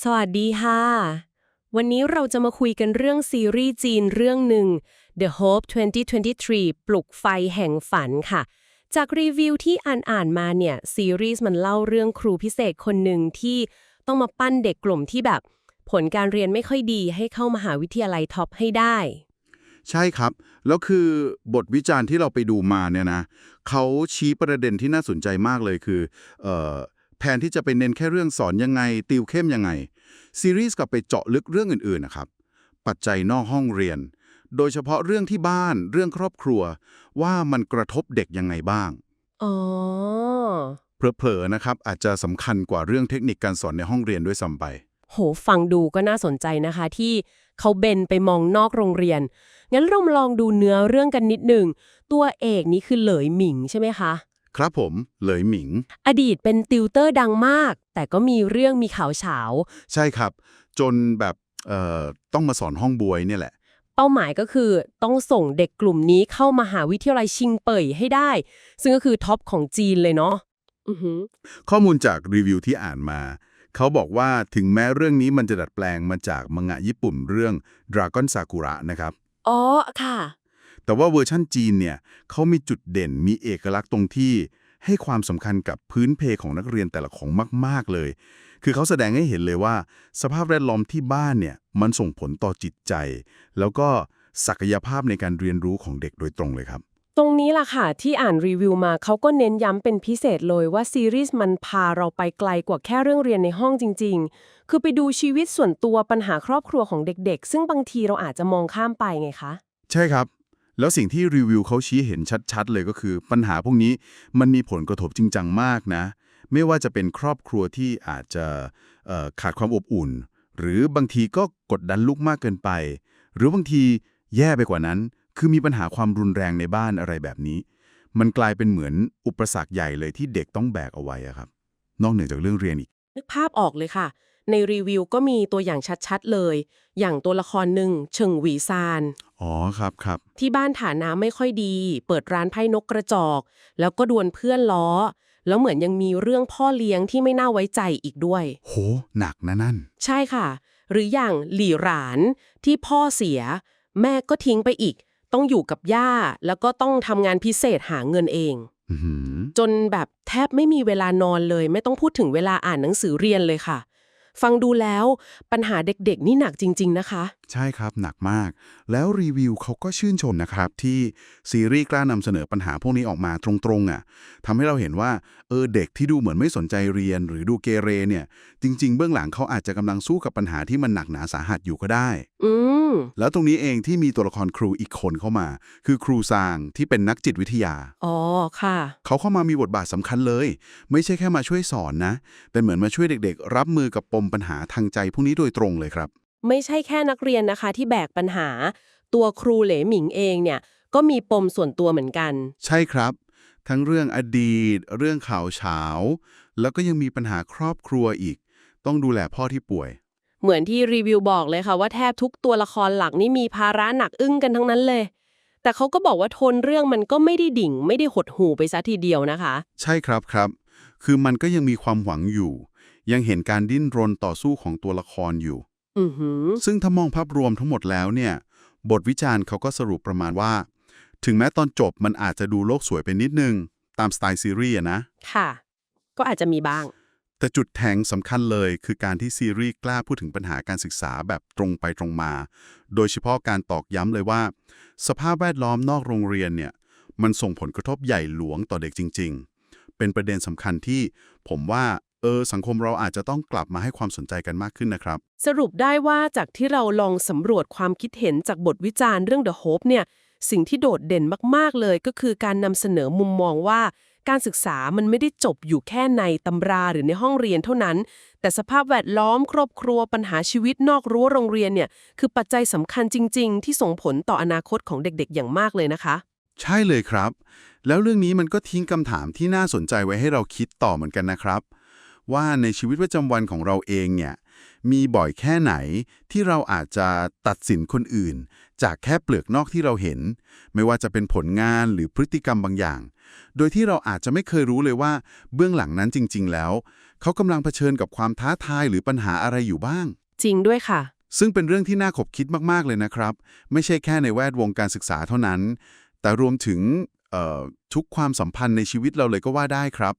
สวัสดีค่ะ วันนี้เราจะมาคุยกันเรื่องซีรีส์จีนเรื่องหนึ่ง The Hope 2023 ปลุกไฟแห่งฝันค่ะ จากรีวิวที่อ่านอ่านมาเนี่ย ซีรีส์มันเล่าเรื่องครูพิเศษคนหนึ่งที่ต้องมาปั้นเด็กกลุ่มที่แบบ ผลการเรียนไม่ค่อยดีให้เข้ามหาวิทยาลัยท็อปให้ได้ ใช่ครับ แล้วคือบทวิจารณ์ที่เราไปดูมาเนี่ยนะเขาชี้ประเด็นที่น่าสนใจมากเลยคือเออ แทนที่จะไปเน้นแค่เรื่องสอนยังไง ติวเข้มยังไง ซีรีส์กลับไปเจาะลึกเรื่องอื่นๆนะครับ ปัจจัยนอกห้องเรียน โดยเฉพาะเรื่องที่บ้าน เรื่องครอบครัว ว่ามันกระทบเด็กยังไงบ้าง อ๋อ เผลอๆนะครับ อาจจะสำคัญกว่าเรื่องเทคนิคการสอนในห้องเรียนด้วยซ้ำไป โห ฟังดูก็น่าสนใจนะคะที่เขาเบนไปมองนอกโรงเรียน งั้นเรามาลองดูเนื้อเรื่องกันนิดหนึ่ง ตัวเอกนี้คือเหลยหมิงใช่ไหมคะ ครับผมเหลยหมิง อดีตเป็นติวเตอร์ดังมาก แต่ก็มีเรื่องมีข่าวเฉา ใช่ครับ จนแบบเอ่อต้องมาสอนห้องบวยเนี่ยแหละ เป้าหมายก็คือต้องส่งเด็กกลุ่มนี้เข้ามหาวิทยาลัยชิงเป่ยให้ได้ ซึ่งก็คือท็อปของจีนเลยเนาะอือหือข้อมูลจากรีวิวที่อ่านมา เขาบอกว่าถึงแม้เรื่องนี้มันจะดัดแปลงมาจากมังงะญี่ปุ่นเรื่อง Dragon Sakura นะครับ อ๋อค่ะ แต่ว่าเวอร์ชั่นจีนเนี่ยเขามีจุดเด่นมีเอกลักษณ์ตรงที่ให้ความสำคัญกับพื้นเพของนักเรียนแต่ละของมาก ๆ เลย คือเขาแสดงให้เห็นเลยว่า สภาพแวดล้อมที่บ้านเนี่ยมันส่งผลต่อจิตใจ แล้วก็ศักยภาพในการเรียนรู้ของเด็กโดยตรงเลยครับ ตรงนี้ล่ะค่ะ ที่อ่านรีวิวมาเขาก็เน้นย้ำเป็นพิเศษเลยว่าซีรีส์มันพาเราไปไกลกว่าแค่เรื่องเรียนในห้องจริง ๆ คือไปดูชีวิตส่วนตัวปัญหาครอบครัวของเด็ก ๆ ซึ่งบางทีเราอาจจะมองข้ามไปไงคะ ใช่ครับ แล้วสิ่งที่รีวิวเขาชี้เห็นชัดๆ เลยก็คือ ปัญหาพวกนี้มันมีผลกระทบจริงจังมากนะ ไม่ว่าจะเป็นครอบครัวที่อาจจะขาดความอบอุ่น หรือบางทีก็กดดันลูกมากเกินไป หรือบางทีแย่ไปกว่านั้น คือมีปัญหาความรุนแรงในบ้านอะไรแบบนี้ มันกลายเป็นเหมือนอุปสรรคใหญ่เลยที่เด็กต้องแบกเอาไว้อะครับ นอกเหนือจากเรื่องเรียนอีก นึกภาพออกเลยค่ะ ในรีวิวก็มีตัวอย่างชัดๆเลย อย่างตัวละครหนึ่งเฉิงหวีซาน อ๋อครับครับ ที่บ้านฐานะไม่ค่อยดี เปิดร้านไพ่นกกระจอก แล้วก็ดวลเพื่อนล้อ แล้วเหมือนยังมีเรื่องพ่อเลี้ยงที่ไม่น่าไว้ใจอีกด้วย โห หนักนะนั่น ใช่ค่ะ หรืออย่างหลี่หลานที่พ่อเสีย แม่ก็ทิ้งไปอีก ต้องอยู่กับย่า แล้วก็ต้องทำงานพิเศษหาเงินเองอื้อหือจนแบบแทบไม่มีเวลานอนเลย ไม่ต้องพูดถึงเวลาอ่านหนังสือเรียนเลยค่ะ ฟังดูแล้วปัญหาเด็กๆนี่หนักจริง ๆ นะคะ ใช่ครับหนักมาก แล้วรีวิวเขาก็ชื่นชมนะครับ ที่ซีรีส์กล้านำเสนอปัญหาพวกนี้ออกมาตรงๆอะทำให้เราเห็นว่าเออเด็กที่ดูเหมือนไม่สนใจเรียน หรือดูเกเรเนี่ย จริง ๆ เบื้องหลังเขาอาจจะกำลังสู้กับปัญหาที่มันหนักหนาสาหัสอยู่ก็ได้ อืมแล้วตรงนี้เองที่มีตัวละครครูอีกคนเข้ามา คือครูซางที่เป็นนักจิตวิทยาอ๋อค่ะ เขาเข้ามามีบทบาทสำคัญเลย ไม่ใช่แค่มาช่วยสอนนะ เป็นเหมือนมาช่วยเด็ก ๆ รับมือกับปมปัญหาทางใจพวกนี้โดยตรงเลยครับ ไม่ใช่แค่นักเรียนนะคะที่แบกปัญหา ตัวครูเหลหมิงเองเนี่ยก็มีปมส่วนตัวเหมือนกัน ใช่ครับ ทั้งเรื่องอดีต เรื่องข่าวเฉาแล้วก็ยังมีปัญหาครอบครัวอีก ต้องดูแลพ่อที่ป่วย เหมือนที่รีวิวบอกเลยค่ะว่าแทบทุกตัวละครหลักนี่มีภาระหนักอึ้งกันทั้งนั้นเลย แต่เขาก็บอกว่าโทนเรื่องมันก็ไม่ได้ดิ่ง ไม่ได้หดหูไปซะทีเดียวนะคะ ใช่ครับครับ คือมันก็ยังมีความหวังอยู่ ยังเห็นการดิ้นรนต่อสู้ของตัวละครอยู่อือหือ ซึ่งถ้ามองภาพรวมทั้งหมดแล้วเนี่ย บทวิจารณ์เขาก็สรุปประมาณว่า ถึงแม้ตอนจบมันอาจจะดูโลกสวยไปนิดนึง ตามสไตล์ซีรีส์อะนะ ค่ะ ก็อาจจะมีบ้าง แต่จุดแทงสำคัญเลยคือการที่ซีรีส์กล้าพูดถึงปัญหาการศึกษาแบบตรงไปตรงมา โดยเฉพาะการตอกย้ำเลยว่า สภาพแวดล้อมนอกโรงเรียนเนี่ยมันส่งผลกระทบใหญ่หลวงต่อเด็กจริง ๆ เป็นประเด็นสำคัญที่ผมว่า เออสังคมเราอาจจะต้องกลับมาให้ความสนใจกันมากขึ้นนะครับ สรุปได้ว่าจากที่เราลองสำรวจความคิดเห็นจากบทวิจารณ์เรื่อง The Hope เนี่ยสิ่งที่โดดเด่นมาก ๆ เลยก็คือการนำเสนอมุมมองว่า การศึกษามันไม่ได้จบอยู่แค่ในตำราหรือในห้องเรียนเท่านั้น แต่สภาพแวดล้อมครอบครัวปัญหาชีวิตนอกรั้วโรงเรียนเนี่ยคือปัจจัยสำคัญจริง ๆ ที่ส่งผลต่ออนาคตของเด็กๆ อย่างมากเลยนะคะ ใช่เลยครับ แล้วเรื่องนี้มันก็ทิ้งคำถามที่น่าสนใจไว้ให้เราคิดต่อเหมือนกันนะครับ ว่าในชีวิตประจำวันของเราเองเนี่ยมีบ่อยแค่ไหนที่เราอาจจะตัดสินคนอื่น จากแค่เปลือกนอกที่เราเห็น ไม่ว่าจะเป็นผลงานหรือพฤติกรรมบางอย่าง โดยที่เราอาจจะไม่เคยรู้เลยว่า เบื้องหลังนั้นจริง ๆ แล้ว เขากำลังเผชิญกับความท้าทายหรือปัญหาอะไรอยู่บ้าง จริงด้วยค่ะ ซึ่งเป็นเรื่องที่น่าขบคิดมากๆเลยนะครับ ไม่ใช่แค่ในแวดวงการศึกษาเท่านั้น แต่รวมถึงเอ่อทุกความสัมพันธ์ในชีวิตเราเลยก็ว่าได้ครับ